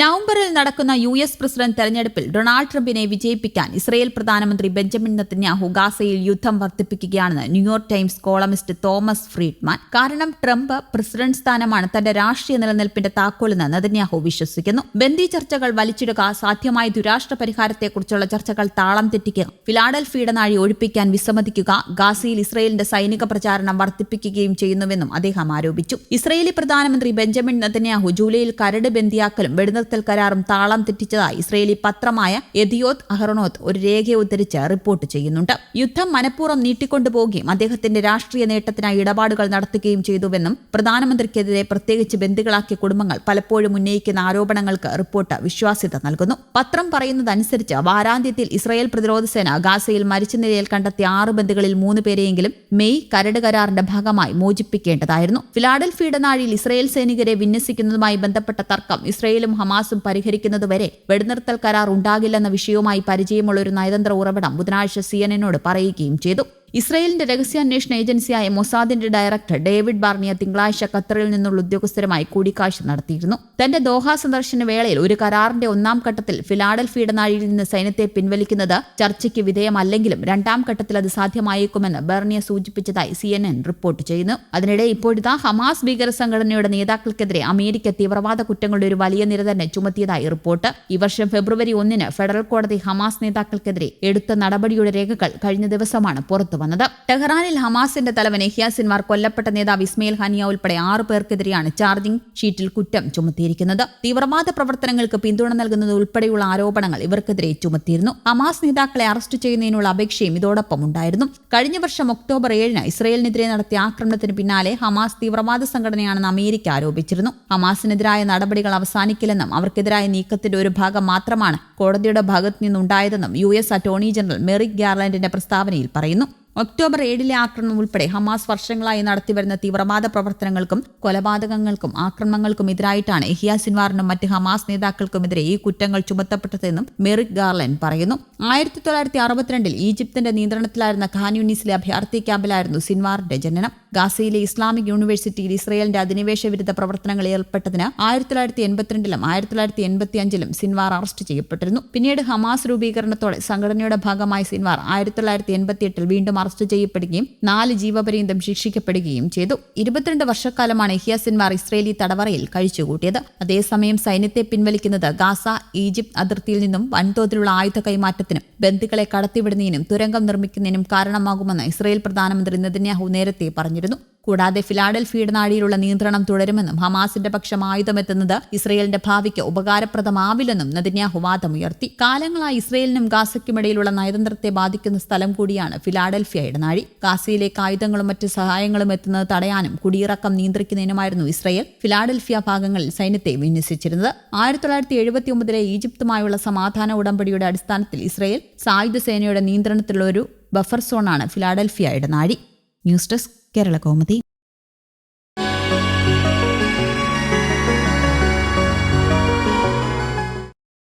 നവംബറിൽ നടക്കുന്ന U S president തെരഞ്ഞെടുപ്പിൽ ഡൊണാൾഡ് ട്രംപിനെ വിജയിപ്പിക്കാൻ ഇസ്രയേൽ പ്രധാനമന്ത്രി ബെഞ്ചമിൻ നെത്തന്യാഹു ഗാസയിൽ യുദ്ധം വർദ്ധിപ്പിക്കുകയാണെന്ന് New York Times columnist Thomas Friedman. കാരണം ട്രംപ് പ്രസിഡന്റ് സ്ഥാനമാണ് തന്റെ രാഷ്ട്രീയ നിലനിൽപ്പിന്റെ താക്കോലെന്ന് നെതന്യാഹു വിശ്വസിക്കുന്നു. ബന്ദി ചർച്ചകൾ വലിച്ചിടുക സാധ്യമായ ദുരാഷ്ട്ര പരിഹാരത്തെക്കുറിച്ചുള്ള ചർച്ചകൾ താളം തെറ്റിക്കുക ഫിലാഡൽഫിയുടെ നാഴി ഒഴിപ്പിക്കാൻ വിസമ്മതിക്കുക ഗാസയിൽ ഇസ്രയേലിന്റെ സൈനിക പ്രചാരണം വർദ്ധിപ്പിക്കുകയും ചെയ്യുന്നുവെന്നും അദ്ദേഹം ആരോപിച്ചു. ഇസ്രയേലി പ്രധാനമന്ത്രി ബെഞ്ചമിൻ നെതന്യാഹു ജൂലൈയിൽ കരട് ബന്ദിയാക്കലും വെടിനിർത്തൽ കരാറും താളം തെറ്റിച്ചതായി ഇസ്രയേലി പത്രമായ എതിയോത് അഹ്റോനോത്ത് ഒരു രേഖ ഉദ്ധരിച്ച് റിപ്പോർട്ട് ചെയ്യുന്നുണ്ട്. യുദ്ധം മനഃപൂർവം നീട്ടിക്കൊണ്ടുപോവുകയും അദ്ദേഹത്തിന്റെ രാഷ്ട്രീയ നേട്ടത്തിനായി ഇടപാടുകൾ നടത്തുകയും ചെയ്തുവെന്നും പ്രധാനമന്ത്രിക്കെതിരെ പ്രത്യേകിച്ച് ബന്ധുക്കളാക്കിയ കുടുംബങ്ങൾ പലപ്പോഴും ഉന്നയിക്കുന്ന ആരോപണങ്ങൾക്ക് റിപ്പോർട്ട് വിശ്വാസ്യത നൽകുന്നു. പത്രം പറയുന്നതനുസരിച്ച് വാരാന്ത്യത്തിൽ ഇസ്രായേൽ പ്രതിരോധ സേന ഗാസയിൽ മരിച്ച നിലയിൽ കണ്ടെത്തിയ ആറ് ബന്ധുക്കളിൽ മൂന്ന് പേരെയെങ്കിലും മെയ് കരട് കരാറിന്റെ ഭാഗമായി മോചിപ്പിക്കേണ്ടതായിരുന്നു. ഫിലാഡൽഫി ഇടനാഴിയിൽ ഇസ്രായേൽ സൈനികരെ വിന്യസിക്കുന്നതുമായി ബന്ധപ്പെട്ട തർക്കം ഇസ്രയേലും ഹമാസും പരിഹരിക്കുന്നതുവരെ വെടിനിർത്തൽ കരാർ ഉണ്ടാകില്ലെന്ന വിഷയവുമായി പരിചയമുള്ള ഒരു നയതന്ത്ര ഉറവിടം ബുധനാഴ്ച സി പറയുകയും ചെയ്തു. ഇസ്രയേലിന്റെ രഹസ്യാന്വേഷണ ഏജൻസിയായ മൊസാദിന്റെ ഡയറക്ടർ ഡേവിഡ് ബാർണിയ തിങ്കളാഴ്ച ഖത്തറിൽ നിന്നുള്ള ഉദ്യോഗസ്ഥരുമായി കൂടിക്കാഴ്ച നടത്തിയിരുന്നു. തന്റെ ദോഹ സന്ദർശന വേളയിൽ ഒരു കരാറിന്റെ ഒന്നാം ഘട്ടത്തിൽ ഫിലാഡൽഫിയുടെ നാഴിയിൽ നിന്ന് സൈന്യത്തെ പിൻവലിക്കുന്നത് ചർച്ചയ്ക്ക് വിധേയമല്ലെങ്കിലും രണ്ടാം ഘട്ടത്തിൽ അത് സാധ്യമായേക്കുമെന്ന് ബർണിയ സൂചിപ്പിച്ചതായി സി റിപ്പോർട്ട് ചെയ്യുന്നു. അതിനിടെ ഇപ്പോഴത്തെ ഹമാസ് ഭീകര സംഘടനയുടെ നേതാക്കൾക്കെതിരെ അമേരിക്ക തീവ്രവാദ കുറ്റങ്ങളുടെ ഒരു വലിയ നിര തന്നെ ചുമത്തിയതായി റിപ്പോർട്ട്. ഈ വർഷം ഫെബ്രുവരി ഒന്നിന് ഫെഡറൽ കോടതി ഹമാസ് നേതാക്കൾക്കെതിരെ എടുത്ത നടപടിയുടെ രേഖകൾ കഴിഞ്ഞ ദിവസമാണ് പുറത്തു വന്നത്. ടെഹ്റാനിൽ ഹമാസിന്റെ തലവൻ എഹിയ സിൻവാർ കൊല്ലപ്പെട്ട നേതാവ് ഇസ്മയിൽ ഹനിയ ഉൾപ്പെടെ ആറു പേർക്കെതിരെയാണ് ചാർജിംഗ് ഷീറ്റിൽ കുറ്റം ചുമത്തിയിരിക്കുന്നത്. തീവ്രവാദ പ്രവർത്തനങ്ങൾക്ക് പിന്തുണ നൽകുന്നത് ഉൾപ്പെടെയുള്ള ആരോപണങ്ങൾ ഇവർക്കെതിരെ ചുമത്തിയിരുന്നു. ഹമാസ് നേതാക്കളെ അറസ്റ്റ് ചെയ്യുന്നതിനുള്ള അപേക്ഷയും ഇതോടൊപ്പം ഉണ്ടായിരുന്നു. കഴിഞ്ഞ വർഷം ഒക്ടോബർ ഏഴിന് ഇസ്രയേലിനെതിരെ നടത്തിയ ആക്രമണത്തിന് പിന്നാലെ ഹമാസ് തീവ്രവാദ സംഘടനയാണെന്ന് അമേരിക്ക ആരോപിച്ചിരുന്നു. ഹമാസിനെതിരായ നടപടികൾ അവസാനിക്കില്ലെന്നും അവർക്കെതിരായ നീക്കത്തിന്റെ ഒരു ഭാഗം മാത്രമാണ് കോടതിയുടെ ഭാഗത്തു നിന്നുണ്ടായതെന്നും U S attorney general Merrick ഗാർലൻഡിന്റെ പ്രസ്താവനയിൽ പറയുന്നു. ഒക്ടോബർ ഏഴിലെ ആക്രമണം ഉൾപ്പെടെ ഹമാസ് വർഷങ്ങളായി നടത്തിവരുന്ന തീവ്രവാദ പ്രവർത്തനങ്ങൾക്കും കൊലപാതകങ്ങൾക്കും ആക്രമണങ്ങൾക്കും എതിരായിട്ടാണ് എഹിയ സിൻവാറിനും മറ്റ് ഹമാസ് നേതാക്കൾക്കുമെതിരെ ഈ കുറ്റങ്ങൾ ചുമത്തപ്പെട്ടതെന്നും മെറിക് ഗാർലൻ പറയുന്നു. ആയിരത്തി തൊള്ളായിരത്തി അറുപത്തിരണ്ടിൽ ഈജിപ്തിന്റെ നിയന്ത്രണത്തിലായിരുന്ന ഖാൻ യൂണിസിലെ അഭയാർത്ഥി ക്യാമ്പിലായിരുന്നു സിൻവാറിന്റെ ജനനം. ഗാസയിലെ ഇസ്ലാമിക് യൂണിവേഴ്സിറ്റിയിൽ ഇസ്രയേലിന്റെ അധിനിവേശ വിരുദ്ധ പ്രവർത്തനങ്ങളിൽ ഏർപ്പെട്ടതിന് ആയിരത്തി തൊള്ളായിരത്തി എൺപത്തിരണ്ടിലും ആയിരത്തി തൊള്ളായിരത്തി എൺപത്തി അഞ്ചിലും സിൻവാർ അറസ്റ്റ് ചെയ്യപ്പെട്ടിരുന്നു. പിന്നീട് ഹമാസ് രൂപീകരണത്തോടെ സംഘടനയുടെ ഭാഗമായി സിൻവാർ ആയിരത്തി തൊള്ളായിരത്തി എൺപത്തിയെട്ടിൽ വീണ്ടും അറസ്റ്റ് ചെയ്യപ്പെടുകയും നാല് ജീവപര്യന്തം ശിക്ഷിക്കപ്പെടുകയും ചെയ്തു. ഇരുപത്തിരണ്ട് വർഷക്കാലമാണ് ഹിയാസിൻമാർ ഇസ്രയേലി തടവറയിൽ കഴിച്ചുകൂട്ടിയത്. അതേസമയം സൈന്യത്തെ പിൻവലിക്കുന്നത് ഗാസ ഈജിപ്ത് അതിർത്തിയിൽ നിന്നും വൻതോതിലുള്ള ആയുധ കൈമാറ്റത്തിനും ബന്ധുക്കളെ കടത്തിവിടുന്നതിനും തുരങ്കം നിർമ്മിക്കുന്നതിനും കാരണമാകുമെന്ന് ഇസ്രയേൽ പ്രധാനമന്ത്രി നെതന്യാഹു നേരത്തെ പറഞ്ഞിരുന്നു. കൂടാതെ ഫിലാഡൽഫിയുടെ നാഴിയിലുള്ള നിയന്ത്രണം തുടരുമെന്നും ഹമാസിന്റെ പക്ഷം ആയുധമെത്തുന്നത് ഇസ്രയേലിന്റെ ഭാവിക്ക് ഉപകാരപ്രദമാവില്ലെന്നും നദിന്യാഹു വാദമുയർത്തി. കാലങ്ങളായി ഇസ്രയേലിനും ഗാസയ്ക്കുമിടയിലുള്ള നയതന്ത്രത്തെ ബാധിക്കുന്ന സ്ഥലം കൂടിയാണ് ഫിലാഡൽഫിയ ഇടനാഴി ഗാസയിലേക്ക് ആയുധങ്ങളും മറ്റ് സഹായങ്ങളും എത്തുന്നത് തടയാനും കുടിയിറക്കം നിയന്ത്രിക്കുന്നതിനുമായിരുന്നു ഇസ്രയേൽ ഫിലാഡൽഫിയ ഭാഗങ്ങളിൽ സൈന്യത്തെ വിന്യസിച്ചിരുന്നത്. ആയിരത്തി തൊള്ളായിരത്തി എഴുപത്തി ഒമ്പതിലെ ഈജിപ്തുമായുള്ള സമാധാന ഉടമ്പടിയുടെ അടിസ്ഥാനത്തിൽ ഇസ്രയേൽ സായുധ സേനയുടെ നിയന്ത്രണത്തിലുള്ള ഒരു ബഫർ സോണാണ് ഫിലാഡൽഫിയ ഇടനാഴി ന്യൂസ് ഡെസ്ക് കേരള കൗമുദി